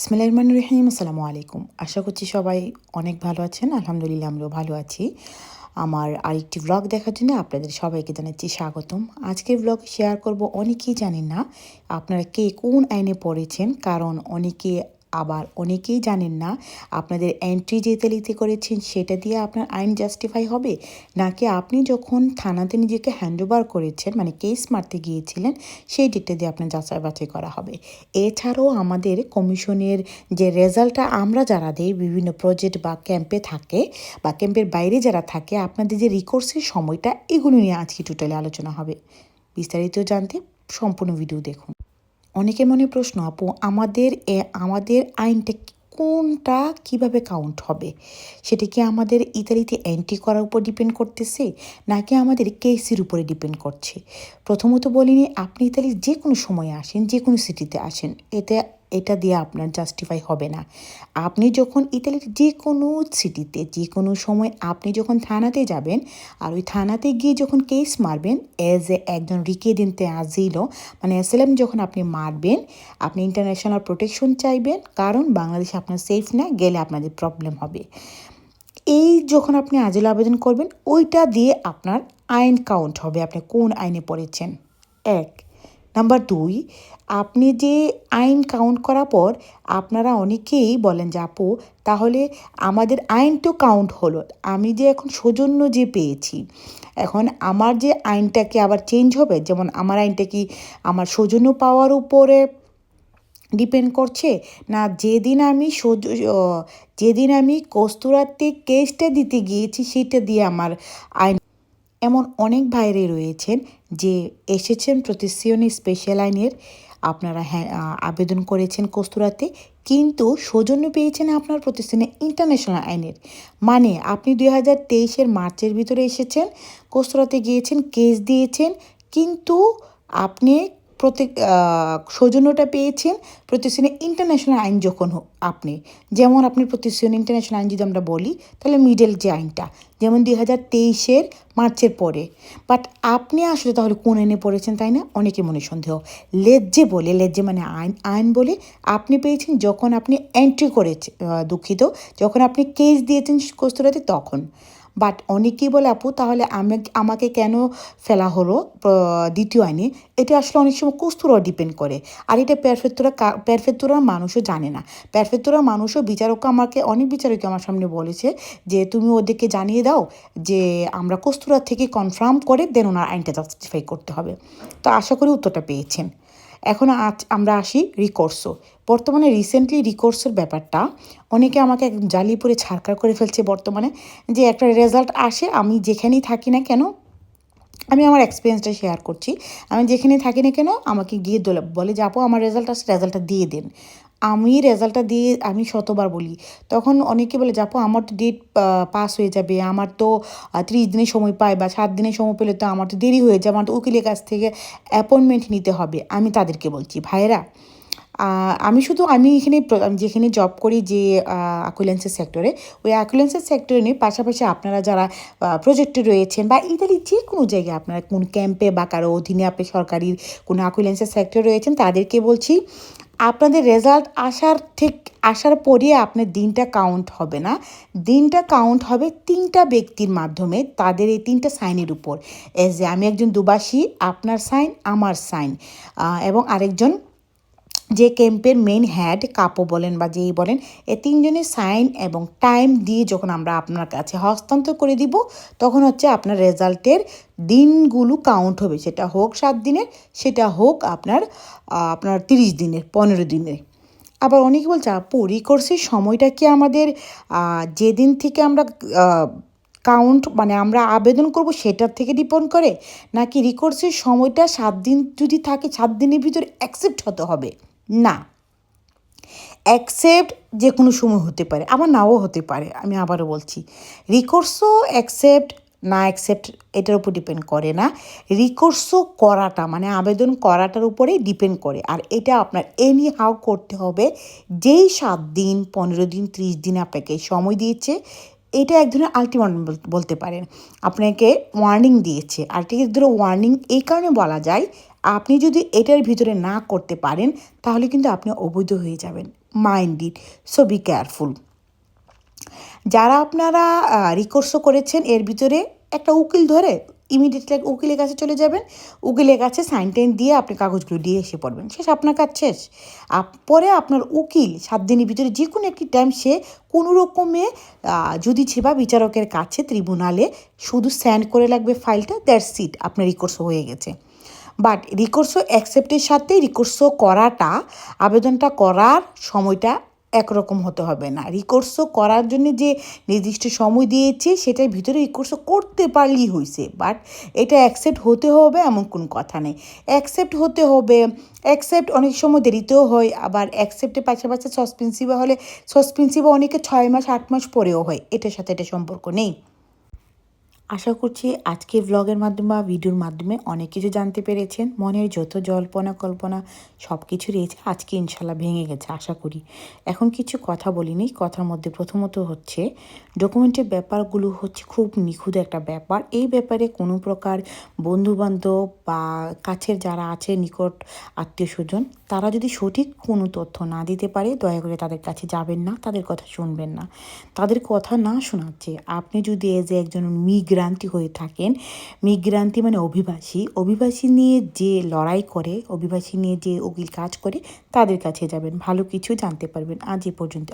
ইসমাইল রহমান রহিম আসসালামু আলাইকুম। আশা করছি সবাই অনেক ভালো আছেন। আলহামদুলিল্লাহ, আমরাও ভালো আছি। আমার আরেকটি ব্লগ দেখার জন্য আপনাদের সবাইকে জানাচ্ছি স্বাগতম। আজকের ব্লগ শেয়ার করব অনেকেই জানেন না আপনারা কে কোন আইনে পড়েছেন, কারণ অনেকে আবার অনেকেই জানেন না আপনাদের এন্ট্রি যে তালিতে করেছেন সেটা দিয়ে আপনার আইন জাস্টিফাই হবে? নাকি আপনি যখন থানাতে নিজেকে হ্যান্ডওভার করেছেন মানে কেস মারতে গিয়েছিলেন, সেই ডেটটা দিয়ে আপনার যাচাই বাছাই করা হবে? এছাড়াও আমাদের কমিশনের যে রেজাল্টটা আমরা যারা দিই, বিভিন্ন প্রজেক্ট বা ক্যাম্পে থাকে, বা ক্যাম্পের বাইরে যারা থাকে, আপনাদের যে রিকোর্সের সময়টা, এগুলো নিয়ে আজকে টোটালি আলোচনা হবে। বিস্তারিত জানতে সম্পূর্ণ ভিডিও দেখুন। অনেকে মনে প্রশ্ন, আপু, আমাদের এ, আমাদের আইনটা কোনটা কীভাবে কাউন্ট হবে? সেটা কি আমাদের ইতালিতে এন্ট্রি করার উপর ডিপেন্ড করতেছে, নাকি আমাদের কেসির উপরে ডিপেন্ড করছে? প্রথমত বলিনি, আপনি ইতালি যে কোনো সময়ে আসেন যে কোনো সিটিতে আসেন, এতে এটা দিয়ে আপনার জাস্টিফাই হবে না। আপনি যখন ইতালির যে কোনো সিটিতে যে কোনো সময় আপনি যখন থানাতে যাবেন, আর ওই থানাতে গিয়ে যখন কেস মারবেন অ্যাজ এ একজন রিকে দিনতে আজিলও মানে অ্যাসেলাম যখন আপনি মারবেন, আপনি ইন্টারন্যাশনাল প্রোটেকশন চাইবেন, কারণ বাংলাদেশে আপনার সেফ না, গেলে আপনাদের প্রবলেম হবে। এই যখন আপনি আজিল আবেদন করবেন, ওইটা দিয়ে আপনার আইন কাউন্ট হবে, আপনি কোন আইনে পড়েছেন? এক নাম্বার দুই, আপনি যে আইন কাউন্ট করার পর আপনারা অনেকেই বলেন যে, আপু, তাহলে আমাদের আইন তো কাউন্ট হলো। আমি যে এখন সৌজন্য যে পেয়েছি, এখন আমার যে আইনটাকে আবার চেঞ্জ হবে, যেমন আমার আইনটা কি আমার সৌজন্য পাওয়ার উপরে ডিপেন্ড করছে? না, যেদিন আমি সৌজ যেদিন আমি কস্তুরাতে কেসটা দিতে গিয়েছি, সেটা দিয়ে আমার আইন এমন অনেক ভাইরে রয়েছেন যে এসেছেন প্রতিশ্রিয়নী স্পেশাল আইনের। আপনারা হ্যাঁ আবেদন করেছেন কস্তুরাতে, কিন্তু সৌজন্য পেয়েছেন আপনার প্রতিষ্ঠানে ইন্টারন্যাশনাল আইনের। মানে আপনি দুই হাজার তেইশের মার্চের ভিতরে এসেছেন, কস্তুরাতে গিয়েছেন কেস দিয়েছেন, কিন্তু আপনি প্রত্যেক সৌজন্যটা পেয়েছেন প্রতিষ্ঠানে ইন্টারন্যাশনাল আইন যখন আপনি। যেমন আপনি প্রতিষ্ঠান ইন্টারন্যাশনাল আইন যদি আমরা বলি, তাহলে মিডল যে আইনটা, যেমন দুই হাজার তেইশের মার্চের পরে। বাট আপনি আসলে তাহলে কোন আইনে পড়েছেন তাই না? অনেকে মনে সন্দেহ। লেজ্জে বলে, লেজ্জে মানে আইন আইন বলে আপনি পেয়েছেন যখন আপনি এন্ট্রি করেছেন দুঃখিত, যখন আপনি কেস দিয়েছেন কস্তুরাতে তখন। বাট অনেকেই বলে, আপু, তাহলে আমি আমাকে কেন ফেলা হলো দ্বিতীয় আইনে? এটা আসলে অনেক সময় কস্তুরা ডিপেন্ড করে। আর এটা প্যারফেক্টোরা প্যারফেক্টোরার মানুষও জানে না। প্যারফেক্টোরার মানুষও বিচারক আমাকে, অনেক বিচারক আমার সামনে বলেছে যে, তুমি ওদেরকে জানিয়ে দাও যে, আমরা কস্তুরা থেকে কনফার্ম করে দেন ওনার আইনটা জাস্টিফাই করতে হবে। তো আশা করি উত্তরটা পেয়েছেন। এখন আজ আমরা আসি রিকোর্সও বর্তমানে রিসেন্টলি রিকোর্সের ব্যাপারটা, অনেকে আমাকে একদম জ্বালিয়ে পরে ছাড়কার করে ফেলছে বর্তমানে, যে একটা রেজাল্ট আসে, আমি যেখানেই থাকি না কেন, আমি আমার এক্সপিরিয়েন্সটা শেয়ার করছি। আমি যেখানে থাকি না কেন, আমাকে গিয়ে বলে যে, আপু, আমার রেজাল্ট আসে রেজাল্টটা দিয়ে দেন। আমি রেজাল্টটা দিয়ে আমি শতবার বলি। তখন অনেকে বলে যাব আমার তো ডেট পাস হয়ে যাবে। আমার তো ত্রিশ দিনের সময় পায় বা সাত দিনের সময় পেলে তো আমার তো দেরি হয়ে যাবে আমার তো উকিলের কাছ থেকে অ্যাপয়েন্টমেন্ট নিতে হবে। আমি তাদেরকে বলছি, ভাইয়েরা আমি শুধু আমি এখানে যেখানে জব করি যে অ্যাকুলেন্সের সেক্টরে ওই অ্যাকুলেন্সের সেক্টরে নিয়ে পাশাপাশি আপনারা যারা প্রজেক্টে রয়েছেন বা ইত্যাদি যে কোনো জায়গায় আপনারা কোন ক্যাম্পে বা কারও অধীনে আপনি সরকারি কোনো অ্যাকুলেন্সের সেক্টরে রয়েছেন, তাদেরকে বলছি, আপনাদের রেজাল্ট আসার ঠিক, আসার পরে আপনার দিনটা কাউন্ট হবে না। দিনটা কাউন্ট হবে তিনটা ব্যক্তির মাধ্যমে তাদের এই তিনটা সাইনের উপর। এস যে আমি একজন দুবাসী, আপনার সাইন, আমার সাইন। এবং আরেকজন যে ক্যাম্পের মেন হ্যাড কাপো বলেন বা যেই বলেন, এ তিনজনের সাইন এবং টাইম দিয়ে যখন আমরা আপনার কাছে হস্তান্তর করে দিব, তখন হচ্ছে আপনার রেজাল্টের দিনগুলো কাউন্ট হবে। সেটা হোক সাত দিনের, সেটা হোক আপনার আপনার তিরিশ দিনের, পনেরো দিনের। আবার অনেকে বলছে, আপু রিকোর্সের সময়টা কি আমাদের যেদিন থেকে আমরা কাউন্ট মানে আমরা আবেদন করব সেটার থেকে ডিপেন্ড করে? নাকি রিকোর্সের সময়টা সাত দিন যদি থাকে, সাত দিনের ভিতরে অ্যাকসেপ্ট হতে হবে? না। অ্যাকসেপ্ট যে কোনো সময় হতে পারে, আবার নাও হতে পারে, আমি আবারও বলছি। রিকোর্সও অ্যাকসেপ্ট না অ্যাকসেপ্ট এটার উপর ডিপেন্ড করে না। রিকোর্সও করাটা মানে আবেদন করাটার উপরেই ডিপেন্ড করে। আর এটা আপনার এনি হাউ করতে হবে, যেই সাত দিন, পনেরো দিন, ত্রিশ দিন আপনাকে সময় দিয়েছে, এটা এক ধরনের আলটিমেটাম বলতে পারেন। আপনাকে ওয়ার্নিং দিয়েছে। আর ঠিক ধরো ওয়ার্নিং এই কারণে বলা যায় আপনি যদি এটার ভিতরে না করতে পারেন, তাহলে কিন্তু আপনি অবৈধ হয়ে যাবেন। Mind it so be careful যারা আপনারা রিকোর্সও করেছেন, এর ভিতরে একটা উকিল ধরে ইমিডিয়েটলি উকিলের কাছে চলে যাবেন। উকিলের কাছে সাইন টাইন দিয়ে আপনি কাগজগুলো দিয়ে এসে পড়বেন। শেষ, আপনার কাজ শেষ। পরে আপনার উকিল সাত দিনের ভিতরে যে কোনো একটি টাইম সে কোনো রকমে যদি ছেবা বিচারকের কাছে ট্রিব্যুনালে শুধু স্যান্ড করে লাগবে ফাইলটা দ্যাট সিট আপনার রিকোর্স হয়ে গেছে। বাট রিকোর্সও অ্যাকসেপ্টের সাথে রিকোর্সও করাটা, আবেদনটা করার সময়টা একরকম হতে হবে না। রিকোর্সও করার জন্য যে নির্দিষ্ট সময় দিয়েছে, সেটার ভিতরে রিকোর্সও করতে পারলেই হয়েছে বাট এটা অ্যাকসেপ্ট হতে হবে এমন কোনো কথা নেই। অ্যাকসেপ্ট হতে হবে অ্যাকসেপ্ট অনেক সময় দেরিতেও হয়, আবার অ্যাকসেপ্টের পাশাপাশি সসপেন্সিভে হলে সসপেন্সিভে অনেকে ছয় মাস, আট মাস পরেও হয়। এটার সাথে এটা সম্পর্ক নেই। আশা করছি আজকে ভ্লগের মাধ্যমে বা ভিডিওর মাধ্যমে অনেক কিছু জানতে পেরেছেন। মনের যত জল্পনা কল্পনা সব কিছু রয়েছে, আজকে ইনশাল্লাহ ভেঙে গেছে, আশা করি। এখন কিছু কথা বলিনি, কথার মধ্যে প্রথমত হচ্ছে ডকুমেন্টের ব্যাপারগুলো হচ্ছে খুব নিখুঁত একটা ব্যাপার। এই ব্যাপারে কোনো প্রকার বন্ধুবান্ধব বা কাছের যারা আছে, নিকট আত্মীয় স্বজন তারা যদি সঠিক কোনো তথ্য না দিতে পারে, দয়া করে তাদের কাছে যাবেন না, তাদের কথা শুনবেন না। তাদের কথা না শোনাচ্ছে আপনি যদি এজ একজন মিগ্রান্তি হয়ে থাকেন। মিগ্রান্তি মানে অভিবাসী। অভিবাসী নিয়ে যে লড়াই করে, অভিবাসী নিয়ে যে উকিল কাজ করে, তাদের কাছে যাবেন। ভালো কিছু জানতে পারবেন। আজ এ পর্যন্ত